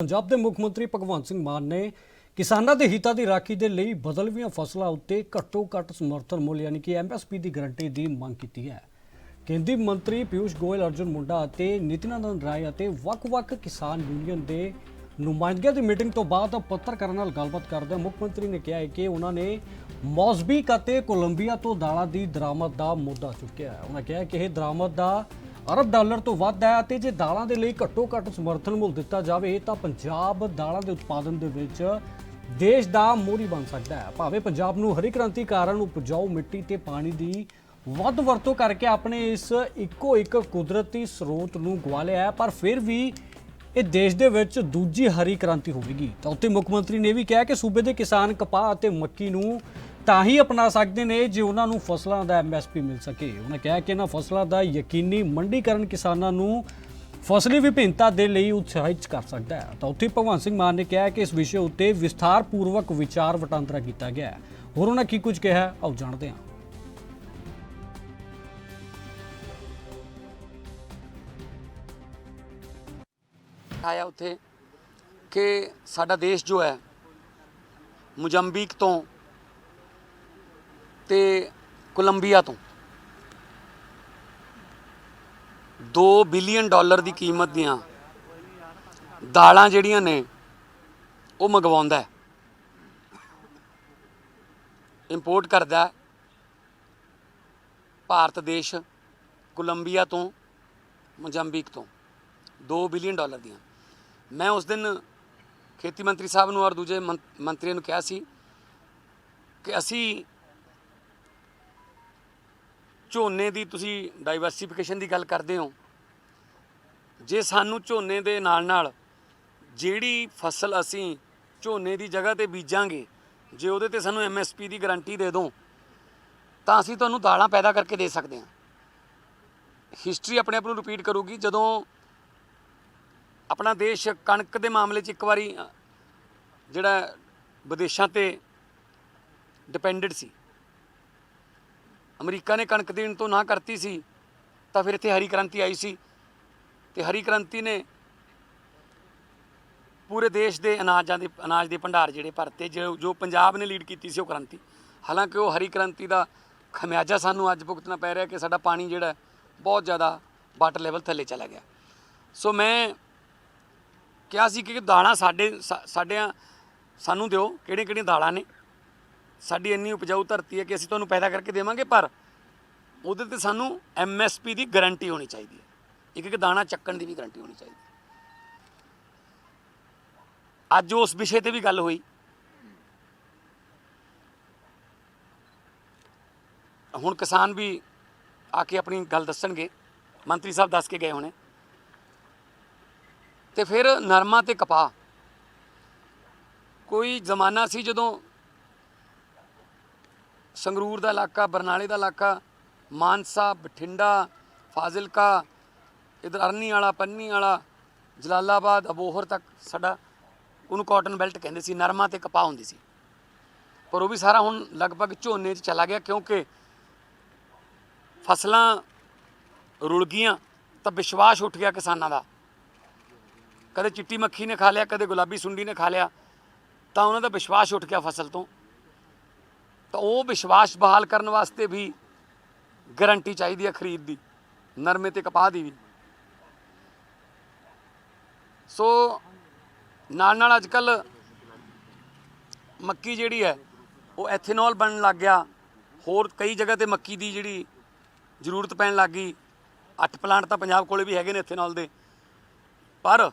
ਪੰਜਾਬ ਦੇ ਮੁੱਖ ਮੰਤਰੀ ਭਗਵੰਤ ਸਿੰਘ ਮਾਨ ਨੇ ਕਿਸਾਨਾਂ ਦੇ ਹਿੱਤਾਂ ਦੀ ਰਾਖੀ ਦੇ ਲਈ ਬਦਲਵੀਆਂ ਫਸਲਾਂ ਉੱਤੇ ਘੱਟੋ ਘੱਟ ਸਮਰਥਨ ਮੁੱਲ, ਯਾਨੀ ਕਿ ਐਮਐਸਪੀ ਦੀ ਗਰੰਟੀ ਦੀ ਮੰਗ ਕੀਤੀ ਹੈ। ਕੇਂਦਰੀ ਮੰਤਰੀ ਪਿਊਸ਼ ਗੋਇਲ, ਅਰਜੁਨ ਮੁੰਡਾ ਅਤੇ ਨਿਤਿਨਾਨੰਦ ਰਾਏ ਅਤੇ ਵੱਖ-ਵੱਖ ਕਿਸਾਨ ਯੂਨੀਅਨ ਦੇ ਨੁਮਾਇੰਦਿਆਂ ਦੀ ਮੀਟਿੰਗ ਤੋਂ ਬਾਅਦ ਪੱਤਰਕਾਰਾਂ ਨਾਲ ਗੱਲਬਾਤ ਕਰਦਿਆਂ ਮੁੱਖ ਮੰਤਰੀ ਨੇ ਕਿਹਾ ਹੈ ਕਿ ਉਹਨਾਂ ਨੇ ਮੌਜ਼ਬੀਕ ਅਤੇ ਕੋਲੰਬੀਆ ਤੋਂ ਦਾਲਾਂ ਦੀ ਦਰਾਮਦ ਦਾ ਮੁੱਦਾ ਚੁੱਕਿਆ ਹੈ। ਉਹਨਾਂ ਕਿਹਾ ਕਿ ਇਹ ਦਰਾਮਦ ਦਾ ਅਰਬ ਡਾਲਰ ਤੋਂ ਵੱਧ ਹੈ ਅਤੇ ਜੇ ਦਾਲਾਂ ਦੇ ਲਈ ਘੱਟੋ ਘੱਟ ਸਮਰਥਨ ਮੁੱਲ ਦਿੱਤਾ ਜਾਵੇ ਤਾਂ ਪੰਜਾਬ ਦਾਲਾਂ ਦੇ ਉਤਪਾਦਨ ਦੇ ਵਿੱਚ ਦੇਸ਼ ਦਾ ਮੋਹਰੀ ਬਣ ਸਕਦਾ ਹੈ। ਭਾਵੇਂ ਪੰਜਾਬ ਨੂੰ ਹਰੀ ਕ੍ਰਾਂਤੀ ਕਾਰਨ ਉਪਜਾਊ ਮਿੱਟੀ ਤੇ ਪਾਣੀ ਦੀ ਵੱਧ ਵਰਤੋਂ ਕਰਕੇ ਆਪਣੇ ਇਸ ਇੱਕੋ ਇੱਕ ਕੁਦਰਤੀ ਸਰੋਤ ਨੂੰ ਗਵਾ ਲਿਆ ਹੈ, ਪਰ ਫਿਰ ਵੀ ਇਹ ਦੇਸ਼ ਦੇ ਵਿੱਚ ਦੂਜੀ ਹਰੀ ਕ੍ਰਾਂਤੀ ਹੋਵੇਗੀ। ਤਾਂ ਉੱਥੇ ਮੁੱਖ ਮੰਤਰੀ ਨੇ ਵੀ ਕਿਹਾ ਕਿ ਸੂਬੇ ਦੇ ਕਿਸਾਨ ਕਪਾਹ ਅਤੇ ਮੱਕੀ ਨੂੰ ਤਾਂ ਹੀ ਅਪਣਾ ਸਕਦੇ ਨੇ ਜੇ ਉਹਨਾਂ ਨੂੰ ਫਸਲਾਂ ਦਾ ਐਮਐਸਪੀ ਮਿਲ ਸਕੇ। ਉਹਨਾਂ ਕਿਹਾ ਕਿ ਇਹਨਾਂ ਫਸਲਾਂ ਦਾ ਯਕੀਨੀ ਮੰਡੀਕਰਨ ਕਿਸਾਨਾਂ ਨੂੰ ਫਸਲੀ ਵਿਭਿੰਨਤਾ ਦੇ ਲਈ ਉਤਸ਼ਾਹਿਤ ਕਰ ਸਕਦਾ ਹੈ। ਤਾਂ ਉੱਥੇ ਭਗਵੰਤ ਸਿੰਘ ਮਾਨ ਨੇ ਕਿਹਾ ਕਿ ਇਸ ਵਿਸ਼ੇ ਉੱਤੇ ਵਿਸਥਾਰ ਪੂਰਵਕ ਵਿਚਾਰ ਵਟਾਂਦਰਾ ਕੀਤਾ ਗਿਆ ਹੈ। ਹੋਰ ਉਹਨਾਂ ਕੀ ਕੁਝ ਕਿਹਾ ਆਓ ਜਾਣਦੇ ਹਾਂ। ਆਇਆ ਉੱਥੇ ਕਿ ਸਾਡਾ ਦੇਸ਼ ਜੋ ਹੈ ਮੁਜੰਬੀਕ ਤੋਂ ਤੇ ਕੋਲੰਬੀਆ ਤੋਂ। 2 ਬਿਲੀਅਨ ਡਾਲਰ ਦੀ ਕੀਮਤ ਦੀਆਂ ਦਾਲਾਂ ਜਿਹੜੀਆਂ ਨੇ, ਉਹ ਮੰਗਵਾਉਂਦਾ ਇੰਪੋਰਟ ਕਰਦਾ ਭਾਰਤ ਦੇਸ਼ ਕੋਲੰਬੀਆ ਤੋਂ, ਮੋਜ਼ੰਬੀਕ ਤੋਂ 2 ਬਿਲੀਅਨ ਡਾਲਰ ਦੀਆਂ। ਮੈਂ ਉਸ ਦਿਨ ਖੇਤੀ ਮੰਤਰੀ ਸਾਹਿਬ ਨੂੰ ਔਰ ਦੂਜੇ ਮੰ- ਮੰਤਰੀਆਂ ਨੂੰ ਕਿਹਾ ਸੀ ਕਿ ਅਸੀਂ ਝੋਨੇ ਦੀ ਤੁਸੀਂ ਡਾਈਵਰਸਿਫਿਕੇਸ਼ਨ ਦੀ ਗੱਲ ਕਰਦੇ ਹੋ, ਜੇ ਸਾਨੂੰ ਝੋਨੇ ਦੇ ਨਾਲ ਨਾਲ ਜਿਹੜੀ ਫਸਲ ਅਸੀਂ ਝੋਨੇ ਦੀ ਜਗ੍ਹਾ ਤੇ ਬੀਜਾਂਗੇ, ਜੇ ਉਹਦੇ ਤੇ ਸਾਨੂੰ ਐਮਐਸਪੀ ਦੀ ਗਾਰੰਟੀ ਦੇ ਦਿਓ ਤਾਂ ਅਸੀਂ ਤੁਹਾਨੂੰ ਦਾਲਾਂ ਪੈਦਾ ਕਰਕੇ ਦੇ ਸਕਦੇ ਹਾਂ। ਹਿਸਟਰੀ ਆਪਣੇ ਆਪ ਨੂੰ ਰਿਪੀਟ ਕਰੂਗੀ, ਜਦੋਂ ਆਪਣਾ ਦੇਸ਼ ਕਣਕ ਦੇ ਮਾਮਲੇ 'ਚ ਇੱਕ ਵਾਰੀ ਜਿਹੜਾ ਵਿਦੇਸ਼ਾਂ ਤੇ ਡਿਪੈਂਡਡ ਸੀ ਅਮਰੀਕਾ ਨੇ ਕਣਕ ਦੇਣ ਤੋਂ ਨਾ ਕਰਤੀ ਸੀ, ਤਾਂ ਫਿਰ ਇੱਥੇ ਹਰੀ ਕ੍ਰਾਂਤੀ ਆਈ ਸੀ। ਤੇ ਹਰੀ ਕ੍ਰਾਂਤੀ ਨੇ ਪੂਰੇ ਦੇਸ਼ ਦੇ ਅਨਾਜਾਂ ਦੇ, ਅਨਾਜ ਦੇ ਭੰਡਾਰ ਜਿਹੜੇ ਭਰਤੇ, ਜੋ ਜੋ ਪੰਜਾਬ ਨੇ ਲੀਡ ਕੀਤੀ ਸੀ ਉਹ ਕ੍ਰਾਂਤੀ। ਹਾਲਾਂਕਿ ਉਹ ਹਰੀ ਕ੍ਰਾਂਤੀ ਦਾ ਖਮਿਆਜਾ ਸਾਨੂੰ ਅੱਜ ਭੁਗਤਣਾ ਪੈ ਰਿਹਾ ਕਿ ਸਾਡਾ ਪਾਣੀ ਜਿਹੜਾ ਬਹੁਤ ਜ਼ਿਆਦਾ ਵਾਟਰ ਲੈਵਲ ਥੱਲੇ ਚਲਾ ਗਿਆ। ਸੋ ਮੈਂ ਕਿਹਾ ਸੀ ਕਿ ਦਾਣਾ ਸਾਡੇ, ਸਾ- ਸਾਡਿਆਂ, ਸਾਨੂੰ ਦਿਓ ਕਿਹੜੀਆਂ ਕਿਹੜੀਆਂ ਦਾਲਾਂ ਨੇ। ਸਾਡੀ ਇੰਨੀ ਉਪਜਾਊ ਧਰਤੀ ਹੈ ਕਿ ਅਸੀਂ ਤੁਹਾਨੂੰ ਪੈਦਾ ਕਰਕੇ ਦੇਵਾਂਗੇ, ਪਰ ਉਹਦੇ ਤੇ ਸਾਨੂੰ ਐਮਐਸਪੀ ਦੀ ਗਾਰੰਟੀ ਹੋਣੀ ਚਾਹੀਦੀ ਹੈ। ਇੱਕ ਇੱਕ ਦਾਣਾ ਚੱਕਣ ਦੀ ਵੀ ਗਾਰੰਟੀ ਹੋਣੀ ਚਾਹੀਦੀ ਹੈ। ਅੱਜ ਉਸ ਵਿਸ਼ੇ ਤੇ ਵੀ ਗੱਲ ਹੋਈ। ਹੁਣ ਕਿਸਾਨ ਵੀ ਆ ਕੇ ਆਪਣੀ ਗੱਲ ਦੱਸਣਗੇ। ਮੰਤਰੀ ਸਾਹਿਬ ਦੱਸ ਕੇ ਗਏ ਹੋਣੇ। ਤੇ ਫਿਰ ਨਰਮਾ ਤੇ ਕਪਾਹ। ਕੋਈ ਜ਼ਮਾਨਾ ਸੀ ਜਦੋਂ ਸੰਗਰੂਰ ਦਾ ਇਲਾਕਾ, ਬਰਨਾਲੇ ਦਾ ਇਲਾਕਾ, ਮਾਨਸਾ, ਬਠਿੰਡਾ, ਫਾਜ਼ਿਲਕਾ, ਇਧਰ ਅਰਨੀ ਵਾਲਾ ਪੰਨੀ ਵਾਲਾ ਜਲਾਲਾਬਾਦ, ਅਬੋਹਰ ਤੱਕ ਸਾਡਾ ਉਹਨੂੰ ਕਾਟਨ ਬੈਲਟ ਕਹਿੰਦੇ ਸੀ, ਨਰਮਾ ਤੇ ਕਪਾਹ ਹੁੰਦੀ ਸੀ। ਪਰ ਉਹ ਵੀ ਸਾਰਾ ਹੁਣ ਲਗਭਗ ਝੋਨੇ 'ਚ ਚਲਾ ਗਿਆ ਕਿਉਂਕਿ ਫਸਲਾਂ ਰੁਲ ਗਈਆਂ ਤਾਂ ਵਿਸ਼ਵਾਸ ਉੱਠ ਗਿਆ ਕਿਸਾਨਾਂ ਦਾ। ਕਦੇ ਚਿੱਟੀ ਮੱਖੀ ਨੇ ਖਾ ਲਿਆ, ਕਦੇ ਗੁਲਾਬੀ ਸੁੰਡੀ ਨੇ ਖਾ ਲਿਆ ਤਾਂ ਉਹਨਾਂ ਦਾ ਵਿਸ਼ਵਾਸ ਉੱਠ ਗਿਆ ਫਸਲ ਤੋਂ। ਤਾਂ ਉਹ ਵਿਸ਼ਵਾਸ ਬਹਾਲ ਕਰਨ ਵਾਸਤੇ ਵੀ ਗਾਰੰਟੀ ਚਾਹੀਦੀ ਹੈ ਖਰੀਦ ਦੀ, ਨਰਮੇ ਤੇ ਕਪਾਹ ਦੀ ਵੀ। ਸੋ ਨਾਲ ਨਾਲ ਅੱਜ ਕੱਲ ਮੱਕੀ ਜਿਹੜੀ ਹੈ, ਉਹ ਐਥੇਨੋਲ ਬਣਨ ਲੱਗ ਗਿਆ। ਹੋਰ ਕਈ ਜਗ੍ਹਾ ਤੇ ਮੱਕੀ ਦੀ ਜਿਹੜੀ ਜ਼ਰੂਰਤ ਪੈਣ ਲੱਗ ਗਈ। ਅੱਠ ਪਲਾਂਟ ਤਾਂ ਪੰਜਾਬ ਕੋਲੇ ਵੀ ਹੈਗੇ ਨੇ ਐਥੇਨੋਲ ਦੇ। ਪਰ